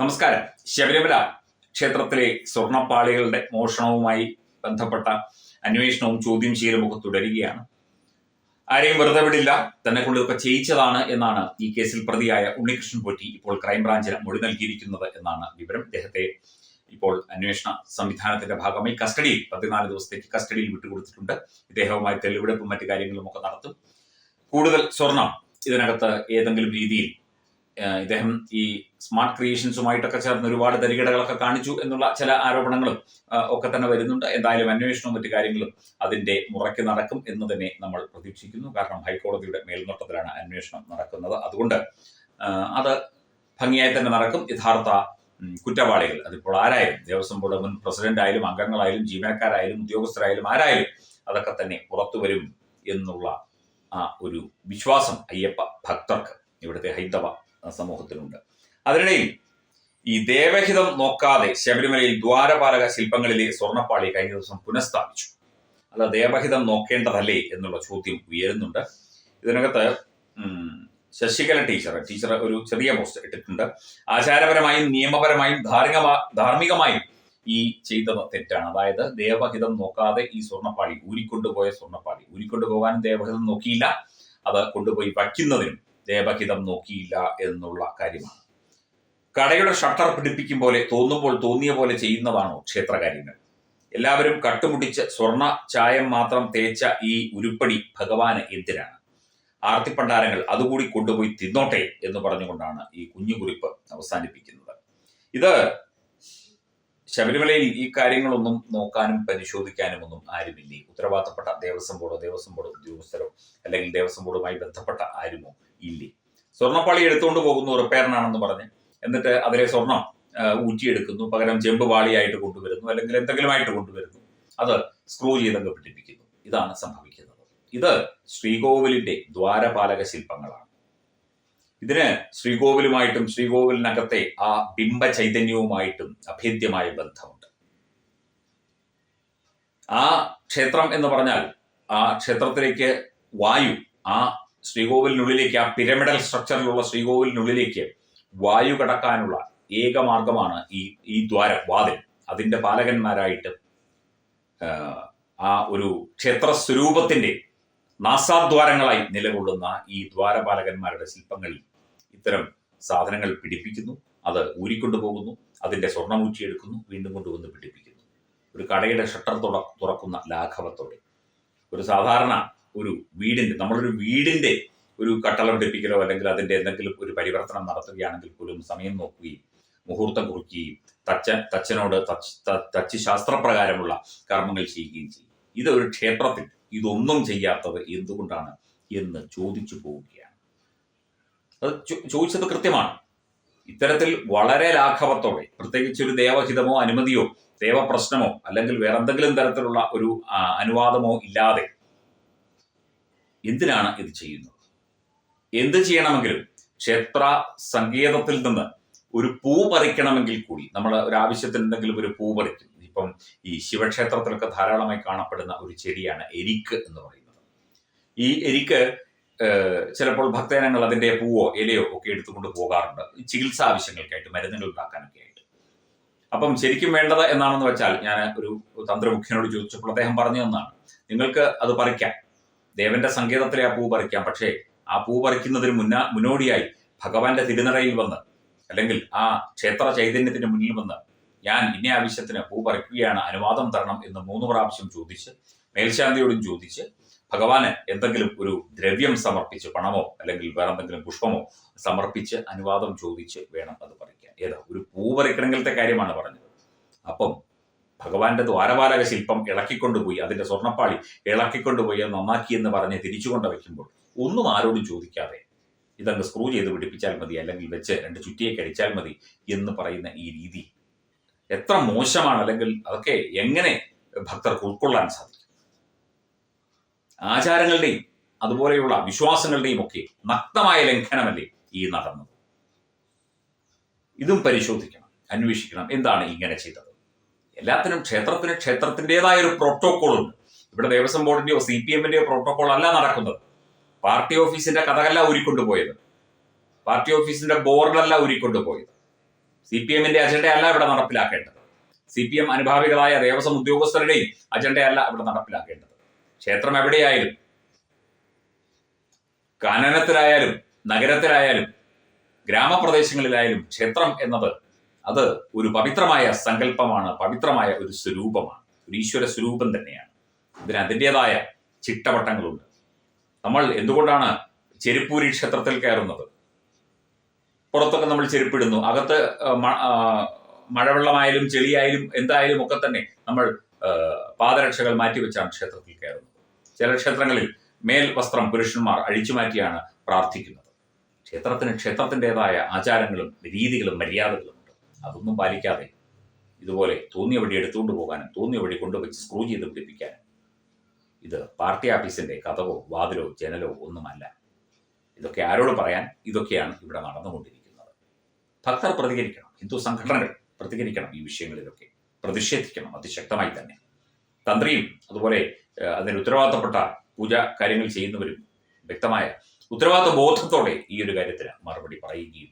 നമസ്കാരം. ശബരിമല ക്ഷേത്രത്തിലെ സ്വർണപ്പാളികളുടെ മോഷണവുമായി ബന്ധപ്പെട്ട അന്വേഷണവും ചോദ്യം ചെയ്യലും ഒക്കെ തുടരുകയാണ്. ആരെയും വെറുതെ വിടില്ല തന്നെ കൊണ്ട് ഇതൊക്കെ ചെയ്യിച്ചതാണ് എന്നാണ് ഈ കേസിൽ പ്രതിയായ ഉണ്ണികൃഷ്ണൻ പോറ്റി ഇപ്പോൾ ക്രൈംബ്രാഞ്ചിന് മൊഴി നൽകിയിരിക്കുന്നത് എന്നാണ് വിവരം. ഇദ്ദേഹത്തെ ഇപ്പോൾ അന്വേഷണ സംവിധാനത്തിന്റെ ഭാഗമായി കസ്റ്റഡിയിൽ പതിനാല് ദിവസത്തേക്ക് കസ്റ്റഡിയിൽ വിട്ടുകൊടുത്തിട്ടുണ്ട്. ഇദ്ദേഹവുമായി തെളിവെടുപ്പും മറ്റു കാര്യങ്ങളും ഒക്കെ നടത്തും. കൂടുതൽ സ്വർണം ഇതിനകത്ത് ഏതെങ്കിലും രീതിയിൽ ഇദ്ദേഹം ഈ സ്മാർട്ട് ക്രിയേഷൻസുമായിട്ടൊക്കെ ചേർന്ന് ഒരുപാട് തരികിടകളൊക്കെ കാണിച്ചു എന്നുള്ള ചില ആരോപണങ്ങളും ഒക്കെ തന്നെ വരുന്നുണ്ട്. എന്തായാലും അന്വേഷണവും മറ്റു കാര്യങ്ങളും അതിന്റെ മുറയ്ക്ക് നടക്കും എന്ന് തന്നെ നമ്മൾ പ്രതീക്ഷിക്കുന്നു. കാരണം ഹൈക്കോടതിയുടെ മേൽനോട്ടത്തിലാണ് അന്വേഷണം നടക്കുന്നത്. അതുകൊണ്ട് അത് ഭംഗിയായി തന്നെ നടക്കും. യഥാർത്ഥ കുറ്റവാളികൾ. അതിപ്പോൾ ആരായാലും ദേവസ്വം ബോർഡ് മുൻ പ്രസിഡന്റ് ആയാലും അംഗങ്ങളായാലും ജീവനക്കാരായാലും ഉദ്യോഗസ്ഥരായാലും ആരായാലും അതൊക്കെ തന്നെ പുറത്തു വരും എന്നുള്ള ആ ഒരു വിശ്വാസം അയ്യപ്പ ഭക്തർക്ക് ഇവിടുത്തെ ഹൈന്ദവ സമൂഹത്തിനുണ്ട് അതിനിടയിൽ ഈ ദേവഹിതം നോക്കാതെ ശബരിമലയിൽ ദ്വാരപാലക ശില്പങ്ങളിലെ സ്വർണപ്പാളി കഴിഞ്ഞ ദിവസം പുനഃസ്ഥാപിച്ചു. അല്ല ദേവഹിതം നോക്കേണ്ടതല്ലേ എന്നുള്ള ചോദ്യം ഉയരുന്നുണ്ട്. ഇതിനകത്ത് ശശികല ടീച്ചർ ടീച്ചർ ഒരു ചെറിയ പോസ്റ്റ് ഇട്ടിട്ടുണ്ട്. ആചാരപരമായും നിയമപരമായും ധാർമികമാ ധാർമ്മികമായും ഈ ചെയ്തത് തെറ്റാണ്. അതായത് ദേവഹിതം നോക്കാതെ ഈ സ്വർണപ്പാളി ഊരിക്കൊണ്ടുപോയ സ്വർണപ്പാളി. ഊരിക്കൊണ്ടുപോകാനും ദേവഹിതം നോക്കിയില്ല. അത് കൊണ്ടുപോയി വയ്ക്കുന്നതിനും ദേവഹിതം നോക്കിയില്ല എന്നുള്ള കാര്യമാണ്. കടയുടെ ഷട്ടർ പിടിപ്പിക്കും പോലെ തോന്നുമ്പോൾ തോന്നിയ പോലെ ചെയ്യുന്നതാണോ ക്ഷേത്രകാര്യങ്ങൾ? എല്ലാവരും കട്ടുമുടിച്ച് സ്വർണ ചായം മാത്രം തേച്ച ഈ ഉരുപ്പടി ഭഗവാന് എന്തിനാണ്? ആർത്തിപ്പണ്ടാരങ്ങൾ അതുകൂടി കൊണ്ടുപോയി തിന്നോട്ടെ എന്ന് പറഞ്ഞുകൊണ്ടാണ് ഈ കുഞ്ഞുകുറിപ്പ് അവസാനിപ്പിക്കുന്നത്. ഇത് ശബരിമലയിൽ ഈ കാര്യങ്ങളൊന്നും നോക്കാനും പരിശോധിക്കാനും ഒന്നും ആരുമില്ലേ? ഉത്തരവാദിത്തപ്പെട്ട ദേവസ്വം ബോർഡോ ദേവസ്വം ബോർഡ് ഉദ്യോഗസ്ഥരോ അല്ലെങ്കിൽ ദേവസ്വം ബോർഡുമായി ബന്ധപ്പെട്ട ആരുമോ? ഇല്ലേ. സ്വർണപ്പാളി എടുത്തുകൊണ്ട് പോകുന്നു റിപ്പയറിനാണെന്ന് പറഞ്ഞ്. എന്നിട്ട് അതിലെ സ്വർണം ഊറ്റിയെടുക്കുന്നു. പകരം ചെമ്പ് പാളിയായിട്ട് കൊണ്ടുവരുന്നു. അല്ലെങ്കിൽ എന്തെങ്കിലും ആയിട്ട് കൊണ്ടുവരുന്നു. അത് സ്ക്രൂ ചെയ്തൊക്കെ പിടിപ്പിക്കുന്നു. ഇതാണ് സംഭവിക്കുന്നത്. ഇത് ശ്രീകോവിലിന്റെ ദ്വാരപാലക ശില്പങ്ങളാണ്. ഇതിന് ശ്രീകോവിലുമായിട്ടും ശ്രീകോവിലിനകത്തെ ആ ബിംബ ചൈതന്യവുമായിട്ടും അഭേദ്യമായ ബന്ധമുണ്ട്. ആ ക്ഷേത്രം എന്ന് പറഞ്ഞാൽ ആ ക്ഷേത്രത്തിലേക്ക് വായു ആ ശ്രീകോവിലിനുള്ളിലേക്ക് ആ പിരമിഡൽ സ്ട്രക്ചറിലുള്ള ശ്രീകോവിലിനുള്ളിലേക്ക് വായു കടക്കാനുള്ള ഏക മാർഗമാണ് ഈ ഈ ദ്വാരം വാതിൽ. അതിന്റെ പാലകന്മാരായിട്ട് ആ, ഒരു ക്ഷേത്ര സ്വരൂപത്തിന്റെ നാസാദ്വാരങ്ങളായി നിലകൊള്ളുന്ന ഈ ദ്വാരപാലകന്മാരുടെ ശില്പങ്ങളിൽ ഇത്തരം സാധനങ്ങൾ പിടിപ്പിക്കുന്നു. അത് ഊരിക്കൊണ്ടുപോകുന്നു. അതിന്റെ സ്വർണമൂച്ചി എടുക്കുന്നു വീണ്ടും കൊണ്ടുവന്ന് പിടിപ്പിക്കുന്നു. ഒരു കടയുടെ ഷട്ടർ തുറ തുറക്കുന്ന ലാഘവത്തോടെ. ഒരു സാധാരണ ഒരു വീടിന്റെ നമ്മളൊരു വീടിന്റെ ഒരു കട്ടള പിടിപ്പിക്കലോ അല്ലെങ്കിൽ അതിന്റെ എന്തെങ്കിലും ഒരു പരിവർത്തനം നടത്തുകയാണെങ്കിൽ പോലും സമയം നോക്കുകയും മുഹൂർത്തം കുറിക്കുകയും തച്ച തച്ചനോട് തച്ച് ശാസ്ത്രപ്രകാരമുള്ള കർമ്മങ്ങൾ ചെയ്യുകയും ചെയ്യും. ഇതൊരു ക്ഷേത്രത്തിൽ ഇതൊന്നും ചെയ്യാത്തത് എന്തുകൊണ്ടാണ് എന്ന് ചോദിച്ചു പോവുകയാണ്. അത് ചോദിച്ചത് കൃത്യമാണ്. ഇത്തരത്തിൽ വളരെ ലാഘവത്തോടെ പ്രത്യേകിച്ച് ഒരു ദേവഹിതമോ അനുമതിയോ ദേവപ്രശ്നമോ അല്ലെങ്കിൽ വേറെന്തെങ്കിലും തരത്തിലുള്ള ഒരു അനുവാദമോ ഇല്ലാതെ എന്തിനാണ് ഇത് ചെയ്യുന്നത്? എന്ത് ചെയ്യണമെങ്കിലും ക്ഷേത്ര സങ്കേതത്തിൽ നിന്ന് ഒരു പൂ പറിക്കണമെങ്കിൽ കൂടി നമ്മൾ ഒരു ആവശ്യത്തിന് എന്തെങ്കിലും ഒരു പൂ പറിക്കും. ഇപ്പം ഈ ശിവക്ഷേത്രത്തിലൊക്കെ ധാരാളമായി കാണപ്പെടുന്ന ഒരു ചെടിയാണ് എരിക്ക് എന്ന് പറയുന്നത്. ഈ എരിക്ക് ചിലപ്പോൾ ഭക്തജനങ്ങൾ അതിന്റെ പൂവോ ഇലയോ ഒക്കെ എടുത്തുകൊണ്ട് പോകാറുണ്ട്. ചികിത്സാ ആവശ്യങ്ങൾക്കായിട്ട് മരുന്നുകൾ ഉണ്ടാക്കാനൊക്കെ ആയിട്ട്. അപ്പം ശരിക്കും വേണ്ടത് എന്നാണെന്ന് വെച്ചാൽ ഞാൻ ഒരു തന്ത്രമുഖ്യനോട് ചോദിച്ചപ്പോൾ അദ്ദേഹം പറഞ്ഞു തന്നാണ് നിങ്ങൾക്ക് അത് പറിക്കാം. ദേവന്റെ സങ്കേതത്തിലെ ആ പൂ പറിക്കാം. പക്ഷേ ആ പൂ പറിക്കുന്നതിന് മുന്നാ മുന്നോടിയായി ഭഗവാന്റെ തിരുനടയിൽ വന്ന് അല്ലെങ്കിൽ ആ ക്ഷേത്ര ചൈതന്യത്തിന്റെ മുന്നിൽ വന്ന് ഞാൻ ഇന്ന ആവശ്യത്തിന് പൂ പറിക്കുകയാണ് അനുവാദം തരണം എന്ന് മൂന്ന് പ്രാവശ്യം ചോദിച്ച് മേൽശാന്തിയോടും ചോദിച്ച് ഭഗവാന് എന്തെങ്കിലും ഒരു ദ്രവ്യം സമർപ്പിച്ച് പണമോ അല്ലെങ്കിൽ വേറെ എന്തെങ്കിലും പുഷ്പമോ സമർപ്പിച്ച് അനുവാദം ചോദിച്ച് വേണം അത് പറിക്കാൻ. ഏതാ? ഒരു പൂ പറിക്കണമെങ്കിലത്തെ കാര്യമാണ് പറഞ്ഞത്. അപ്പം ഭഗവാന്റെ ദ്വാരപാലക ശില്പം ഇളക്കിക്കൊണ്ടുപോയി അതിന്റെ സ്വർണപ്പാളി ഇളക്കിക്കൊണ്ടുപോയി നന്നാക്കി എന്ന് പറഞ്ഞ് തിരിച്ചുകൊണ്ട് വയ്ക്കുമ്പോൾ ഒന്നും ആരോടും ചോദിക്കാതെ ഇതങ്ങ് സ്ക്രൂ ചെയ്ത് പിടിപ്പിച്ചാൽ മതി അല്ലെങ്കിൽ വെച്ച് രണ്ട് ചുറ്റിയെ കഴിച്ചാൽ മതി എന്ന് പറയുന്ന ഈ രീതി. എത്ര മോശമാണ് അല്ലെങ്കിൽ അതൊക്കെ എങ്ങനെ ഭക്തർക്ക് ഉൾക്കൊള്ളാൻ സാധിക്കും? ആചാരങ്ങളുടെയും അതുപോലെയുള്ള വിശ്വാസങ്ങളുടെയും ഒക്കെ നഗ്നമായ ലംഘനമല്ലേ ഈ നടന്നത്? ഇതും പരിശോധിക്കണം അന്വേഷിക്കണം എന്താണ് ഇങ്ങനെ ചെയ്തത്? എല്ലാത്തിനും ക്ഷേത്രത്തിന് ക്ഷേത്രത്തിന്റെതായ ഒരു പ്രോട്ടോകോൾ ഉണ്ട് ഇവിടെ ദേവസ്വം ബോർഡിന്റെയോ സി പി എമ്മിന്റെയോ പ്രോട്ടോകോൾ അല്ല നടക്കുന്നത്. പാർട്ടി ഓഫീസിന്റെ കഥകല്ല ഊരിക്കൊണ്ടുപോയത്. പാർട്ടി ഓഫീസിന്റെ ബോർഡല്ല ഊരിക്കൊണ്ടുപോയത്. സി പി എമ്മിന്റെ അജണ്ടയല്ല ഇവിടെ നടപ്പിലാക്കേണ്ടത്. സി പി എം അനുഭാവികളായ ദേവസ്വം ഉദ്യോഗസ്ഥരുടെയും അജണ്ടയല്ല ഇവിടെ നടപ്പിലാക്കേണ്ടത്. ക്ഷേത്രം എവിടെയായാലും കാനനത്തിലായാലും നഗരത്തിലായാലും ഗ്രാമപ്രദേശങ്ങളിലായാലും ക്ഷേത്രം എന്നത് അത് ഒരു പവിത്രമായ സങ്കല്പമാണ് പവിത്രമായ ഒരു സ്വരൂപമാണ്. ഒരു ഈശ്വര സ്വരൂപം തന്നെയാണ്. ഇതിന് അതിന്റെതായ ചിട്ടവട്ടങ്ങളുണ്ട്. നമ്മൾ എന്തുകൊണ്ടാണ് ചെരുപ്പൂരി ക്ഷേത്രത്തിൽ കയറുന്നത്? പുറത്തൊക്കെ നമ്മൾ ചെരുപ്പിടുന്നു. അകത്ത് മഴവെള്ളമായാലും ചെളിയായാലും എന്തായാലും ഒക്കെ തന്നെ നമ്മൾ പാദരക്ഷകൾ മാറ്റിവെച്ചാണ് ക്ഷേത്രത്തിൽ കയറുന്നത്. ചില ക്ഷേത്രങ്ങളിൽ മേൽ വസ്ത്രം പുരുഷന്മാർ അഴിച്ചു മാറ്റിയാണ് പ്രാർത്ഥിക്കുന്നത്. ക്ഷേത്രത്തിന് ക്ഷേത്രത്തിന്റെതായ ആചാരങ്ങളും രീതികളും മര്യാദകളും അതൊന്നും പാലിക്കാതെ ഇതുപോലെ തോന്നിയ വഴി എടുത്തുകൊണ്ട് പോകാനും തോന്നിയ വഴി കൊണ്ടുവച്ച് സ്ക്രൂ ചെയ്ത് പിടിപ്പിക്കാനും. ഇത് പാർട്ടി ഓഫീസിന്റെ കഥവോ വാതിലോ ജനലോ ഒന്നുമല്ല. ഇതൊക്കെ ആരോട് പറയാൻ ഇതൊക്കെയാണ് ഇവിടെ നടന്നുകൊണ്ടിരിക്കുന്നത്. ഭക്തർ പ്രതികരിക്കണം ഹിന്ദു സംഘടനകൾ പ്രതികരിക്കണം ഈ വിഷയങ്ങളിലൊക്കെ. പ്രതിഷേധിക്കണം അതിശക്തമായി തന്നെ. തന്ത്രിയും അതുപോലെ അതിന് ഉത്തരവാദിത്തപ്പെട്ട പൂജ കാര്യങ്ങൾ ചെയ്യുന്നവരും വ്യക്തമായ ഉത്തരവാദിത്ത ബോധത്തോടെ ഈ ഒരു കാര്യത്തിന് മറുപടി പറയുകയും